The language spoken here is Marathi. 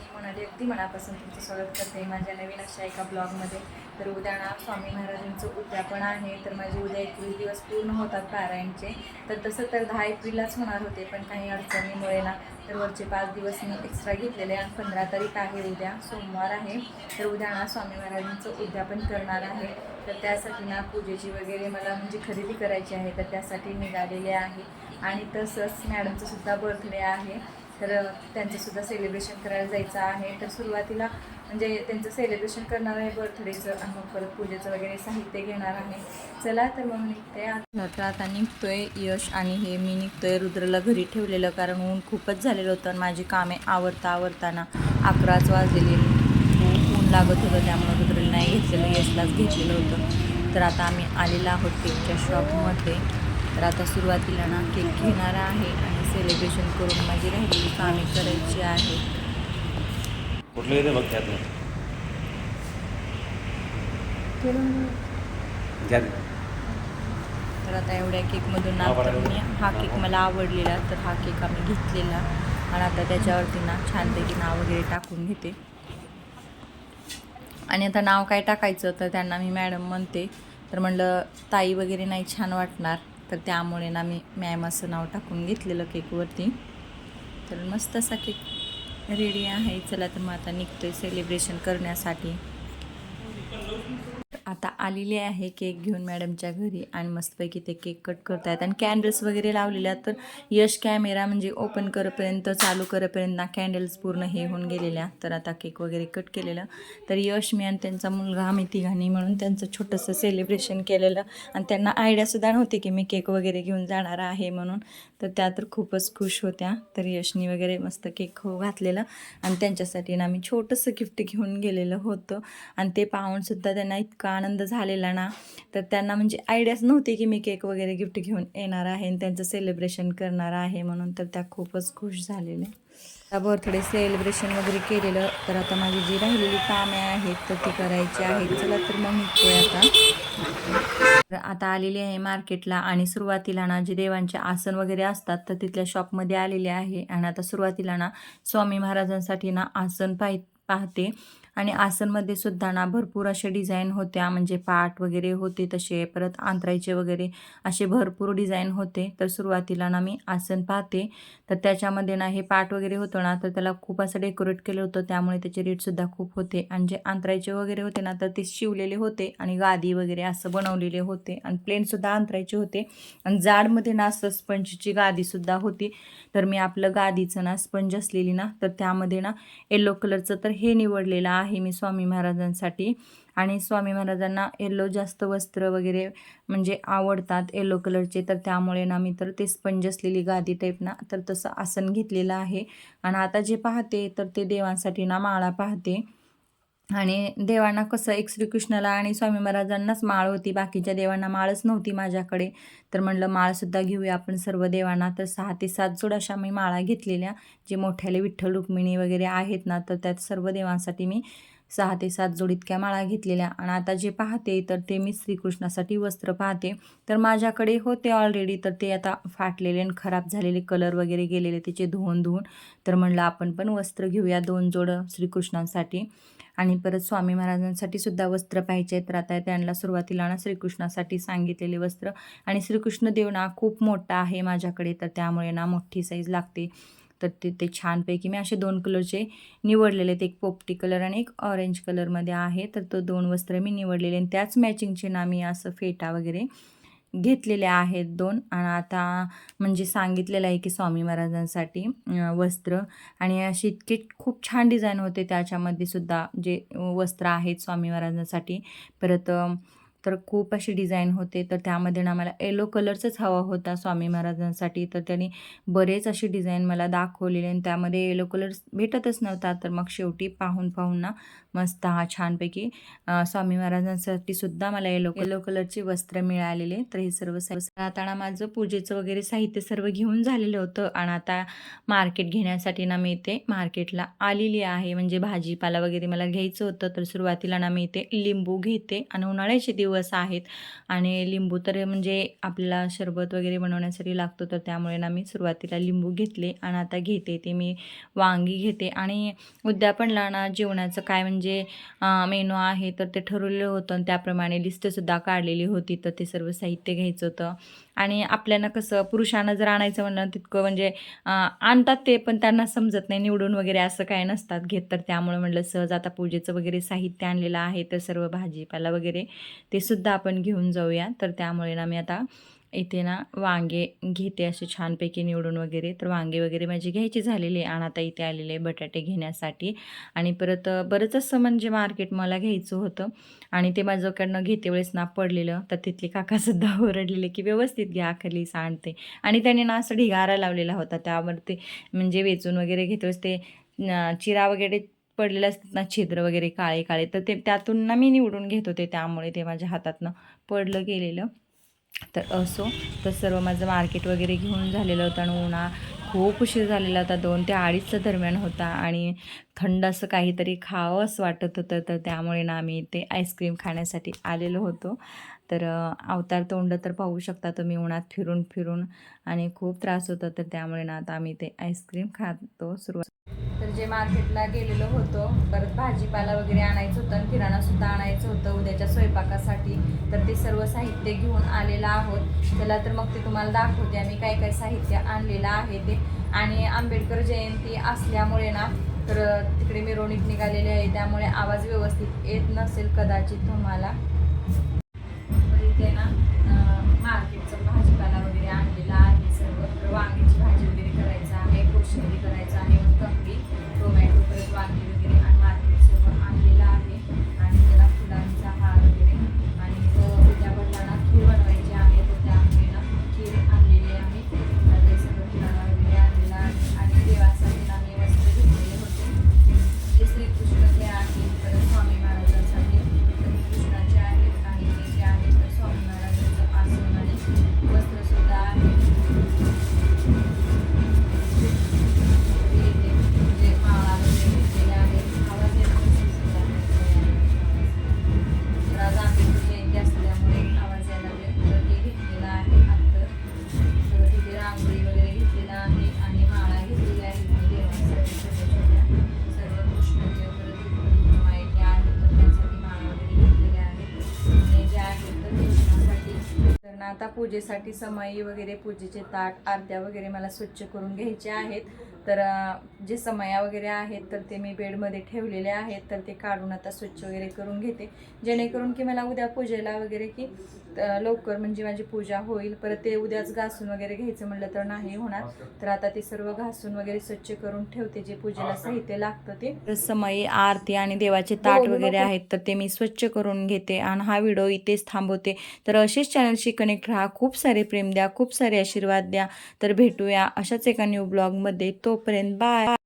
मी म्हणाली अगदी मनापासून तुमचं स्वागत करते माझ्या नवीन अशा एका ब्लॉगमध्ये. तर उद्या ना स्वामी महाराजांचं उद्यापन आहे तर माझे उद्या एकवीस दिवस पूर्ण होतात पारायणचे. तर तसं तर दहा एप्रिललाच होणार होते पण काही अडचणीमुळे ना तर वरचे पाच दिवस मी एक्स्ट्रा घेतलेले आणि पंधरा तारीख आहे उद्या सोमवार आहे. तर उद्या ना स्वामी महाराजांचं उद्यापन करणार आहे. तर त्यासाठी ना पूजेची वगैरे मला म्हणजे खरेदी करायची आहे तर त्यासाठी निघालेले आहे. आणि तसंच मॅडमचं सुद्धा बर्थडे आहे. तर त्यांचं सुद्धा सेलिब्रेशन करायला जायचं आहे. तर सुरुवातीला म्हणजे त्यांचं सेलिब्रेशन करणार आहे बर्थडेचं आणि मग परत पूजेचं वगैरे साहित्य घेणार आहे. चला तर मग निघते आता. तर आता निघतोय यश आणि हे मी निघतोय रुद्रला घरी ठेवलेलं कारण ऊन खूपच झालेलं होतं आणि माझी कामे आवरता आवरताना अकराच वाजलेली. ऊन लागत होतं त्यामुळे रुद्रला नाही घेतलेलं यशलाच घेतलेलं होतं. तर आता आम्ही आलेलो आहोत केकच्या शॉपमध्ये तर आता सुरुवातीला ना केक घेणार आहे आणि सेलिब्रेशन करून माझी राहिलेली कामे करायची आहे. कुठलं बघ. तर आता एवढ्या केकमधून ना. मी हा केक मला आवडलेला तर हा केक आम्ही घेतलेला. आणि आता त्याच्यावरती ना छानपैकी नाव वगैरे टाकून घेते. आणि आता नाव काय टाकायचं तर त्यांना मी मॅडम म्हणते. तर म्हणलं ताई वगैरे नाही छान वाटणार. तर त्यामुळे ना मी मॅम असं नाव टाकून घेतलेलं केकवरती. तर मस्त असा केक रेडी आहे. चला तर मग आता निघतोय सेलिब्रेशन करण्यासाठी. आता आलेली आहे केक घेऊन मॅडमच्या घरी आणि मस्तपैकी ते केक कट करतायत. आणि कॅन्डल्स वगैरे लावलेल्या तर यश कॅमेरा म्हणजे ओपन करेपर्यंत चालू करेपर्यंत ना कॅन्डल्स पूर्ण हे होऊन गेलेल्या. तर आता केक वगैरे कट केलेलं. तर यश मी आणि त्यांचा मुलगा आम्ही तिघांनी म्हणून त्यांचं छोटंसं सेलिब्रेशन केलेलं. आणि त्यांना आयडियासुद्धा नव्हती की मी केक वगैरे घेऊन जाणार आहे म्हणून. तर त्या तर खूपच खुश होत्या. तर यशनी वगैरे मस्त केक खाऊ घातलेलं. आणि त्यांच्यासाठी ना मी छोटंसं गिफ्ट घेऊन गेलेलं होतं. आणि ते पाहूनसुद्धा त्यांना इतका आनंद आनंद झालेला ना तर त्यांना म्हणजे आयडियाच नव्हती की मी केक वगैरे गिफ्ट घेऊन येणार आहे आणि त्यांचं सेलिब्रेशन करणार आहे म्हणून तर त्या खूपच खुश झालेल्या बर्थडे सेलिब्रेशन वगैरे केलेलं तर आता माझी जी राहिलेली कामे आहेत तर ती करायची आहेत. चला तर मग निघतोय आता. तर आता आलेली आहे मार्केटला आणि सुरुवातीला ना जे देवांचे आसन वगैरे असतात तर तिथल्या शॉपमध्ये आलेले आहे. आणि आता सुरुवातीला ना स्वामी महाराजांसाठी ना आसन पाहि पाहते. आणि आसनमध्ये सुद्धा ना भरपूर असे डिझाईन होत्या. म्हणजे पाट वगैरे होते तसे परत आंतरायचे वगैरे असे भरपूर डिझाईन होते. तर सुरुवातीला ना मी आसन पाहते. तर त्याच्यामध्ये ना हे पाट वगैरे होतं ना तर त्याला खूप असं डेकोरेट केलं होतं. त्यामुळे त्याचे रेटसुद्धा खूप होते. आणि जे आंतरायचे वगैरे होते ना तर ते शिवलेले होते आणि गादी वगैरे असं बनवलेले होते. आणि प्लेनसुद्धा आंतरायचे होते. आणि जाडमध्ये ना असं स्पंजची गादीसुद्धा होती. तर मी आपलं गादीचं ना स्पंज असलेली ना तर त्यामध्ये ना येल्लो कलरचं तर हे निवडलेलं आहे मी स्वामी महाराजांसाठी. आणि स्वामी महाराजांना येल्लो जास्त वस्त्र वगैरे म्हणजे आवडतात येल्लो कलरचे तर त्यामुळे ना मी तर ते स्पंज असलेली गादी टाईप ना तर तसं आसन घेतलेलं आहे. आणि आता जे पाहते तर ते देवांसाठी ना माळा पाहते. आणि देवांना कसं एक श्रीकृष्णाला आणि स्वामी महाराजांनाच माळ होती बाकीच्या देवांना माळच नव्हती माझ्याकडे. तर म्हणलं माळसुद्धा घेऊया आपण सर्व देवांना. तर सहा ते सात जोड अशा मी माळा घेतलेल्या जे मोठ्याले विठ्ठल रुक्मिणी वगैरे आहेत ना तर त्यात सर्व देवांसाठी मी सहा ते सात जोड इतक्या माळा घेतलेल्या. आणि आता जे पाहते तर ते मी श्रीकृष्णासाठी वस्त्र पाहते. तर माझ्याकडे होते ऑलरेडी तर ते आता फाटलेले आणि खराब झालेले कलर वगैरे गेलेले त्याचे धुवून धुवून तर म्हणलं आपण पण वस्त्र घेऊया दोन जोड श्रीकृष्णांसाठी. आणि परत स्वामी महाराजांसाठी सुद्धा वस्त्र पाहिजे तर आता त्यांना सुरुवातीला ना श्रीकृष्णासाठी सांगितलेले वस्त्र. आणि श्रीकृष्ण देव ना खूप मोठा आहे माझ्याकडे तर त्यामुळे ना मोठी साईज लागते. तर ते ते छानपैकी मी असे दोन कलरचे निवडलेले आहेत. एक पोपटी कलर आणि एक ऑरेंज कलरमध्ये आहे. तर तो दोन वस्त्र मी निवडलेले आणि त्याच मॅचिंगचे ना मी असं फेटा वगैरे घेतलेले आहेत दोन. आणि आता म्हणजे सांगितलेलं आहे की स्वामी महाराजांसाठी वस्त्र. आणि असे इतके खूप छान डिझाईन होते त्याच्यामध्ये सुद्धा जे वस्त्र आहेत स्वामी महाराजांसाठी. परत तर खूप असे डिझाईन होते. तर त्यामध्ये ना मला येलो कलरचाच हवा होता स्वामी महाराजांसाठी. तर त्यांनी बरेच असे डिझाईन मला दाखवलेले. आणि त्यामध्ये येलो कलर भेटतच नव्हता. तर मग शेवटी पाहून पाहून ना मस्त हा छानपैकी. स्वामी महाराजांसाठी सुद्धा मला येलो येलो कलरची वस्त्र मिळालेले तर हे सर्व सर्व आता माझं पूजेचं वगैरे साहित्य सर्व घेऊन झालेलं होतं. आणि आता मार्केट घेण्यासाठी ना मी इथे मार्केटला आलेली आहे. म्हणजे भाजीपाला वगैरे मला घ्यायचं होतं. तर सुरुवातीला ना मी इथे लिंबू घेते. आणि उन्हाळ्याचे दिवस आहेत. आणि लिंबू तर म्हणजे आपल्याला सरबत वगैरे बनवण्यासाठी लागतो. तर त्यामुळे ना मी सुरुवातीला लिंबू घेतले. आणि आता घेते ते मी वांगी घेते. आणि उद्यापनला ना जेवणाचं काय म्हणजे म्हणजे, जे मेनू आहे तर ते ठरवलेलं होतं आणि त्याप्रमाणे लिस्टसुद्धा काढलेली होती तर ते सर्व साहित्य घ्यायचं होतं. आणि आपल्याला कसं पुरुषांना जर आणायचं म्हणलं तितकं म्हणजे आणतात ते पण त्यांना समजत नाही निवडून वगैरे असं काय नसतात घेत. तर त्यामुळे म्हणलं सहज आता पूजेचं वगैरे साहित्य आणलेलं आहे तर सर्व भाजीपाला वगैरे ते सुद्धा आपण घेऊन जाऊया. तर त्यामुळे ना मी आता इथे ना वांगे घेते असे छानपैकी निवडून वगैरे. तर वांगे वगैरे माझी घ्यायची झालेली आहे. आणि आता इथे आलेले आहे बटाटे घेण्यासाठी. आणि परत बरंच असं म्हणजे मार्केट मला घ्यायचं होतं. आणि ते माझ्याकडनं घेते वेळेस ना पडलेलं. तर तिथले काकासुद्धा ओरडलेले की व्यवस्थित घ्या खाली सांडते आणि त्याने ना असं ढिगारा लावलेला होता. त्यावर ते म्हणजे वेचून वगैरे घेते वेळेस ते चिरा वगैरे पडलेले असतात ना छिद्र वगैरे काळे काळे तर ते त्यातून ना मी निवडून घेत होते. त्यामुळे ते माझ्या हातातनं पडलं गेलेलं. तर असो तर सर्व माझं मार्केट वगैरे घेऊन झालेलं होतं आणि उन्हा खूप उशीर झालेला होता. दोन ते अडीचच्या दरम्यान होता आणि थंड असं काहीतरी खावं असं वाटत होतं. तर त्यामुळे ना आम्ही ते आईस्क्रीम खाण्यासाठी आलेलो होतो. तर अवतार तोंड तर पाहू शकता तुम्ही उन्हात फिरून फिरून आणि खूप त्रास होता. तर त्यामुळे ना आता आम्ही ते आईस्क्रीम खातो सुरुवात. तर जे मार्केटला गेलेलो होतो परत भाजीपाला वगैरे आणायचं होतं आणि किराणा सुद्धा आणायचं होतं उद्याच्या स्वयंपाकासाठी. तर ते सर्व साहित्य घेऊन आलेलं आहोत. त्याला तर मग ते तुम्हाला दाखवते आम्ही काय काय साहित्य आणलेलं आहे ते. आणि आंबेडकर जयंती असल्यामुळे ना तर तिकडे मिरवणूक निघालेली आहे. त्यामुळे आवाज व्यवस्थित येत नसेल कदाचित तुम्हाला. आता पूजेसाठी समाई वगैरे पूजेचे ताट आरत्या वगैरे मला स्वच्छ करून घ्यायचे आहेत. तर जे समया वगैरे आहेत तर ते मी बेडमध्ये ठेवलेले आहेत तर ते काढून आता स्वच्छ वगैरे करून घेते. जेणेकरून की मला उद्या पूजेला वगैरे की लवकर म्हणजे माझी पूजा होईल. परत ते उद्याच घासून वगैरे घ्यायचं म्हणलं तर नाही होणार. तर आता ते सर्व घासून वगैरे स्वच्छ करून ठेवते जे पूजेला साहित्य लागतं ते. तर समयी आरती आणि देवाचे ताट वगैरे आहेत तर ते मी स्वच्छ करून घेते आणि हा व्हिडिओ इथेच थांबवते. तर असेच चॅनलशी कनेक्ट राहा. खूप सारे प्रेम द्या खूप सारे आशीर्वाद द्या. तर भेटूया अशाच एका न्यू ब्लॉगमध्ये तोपर्यंत बाय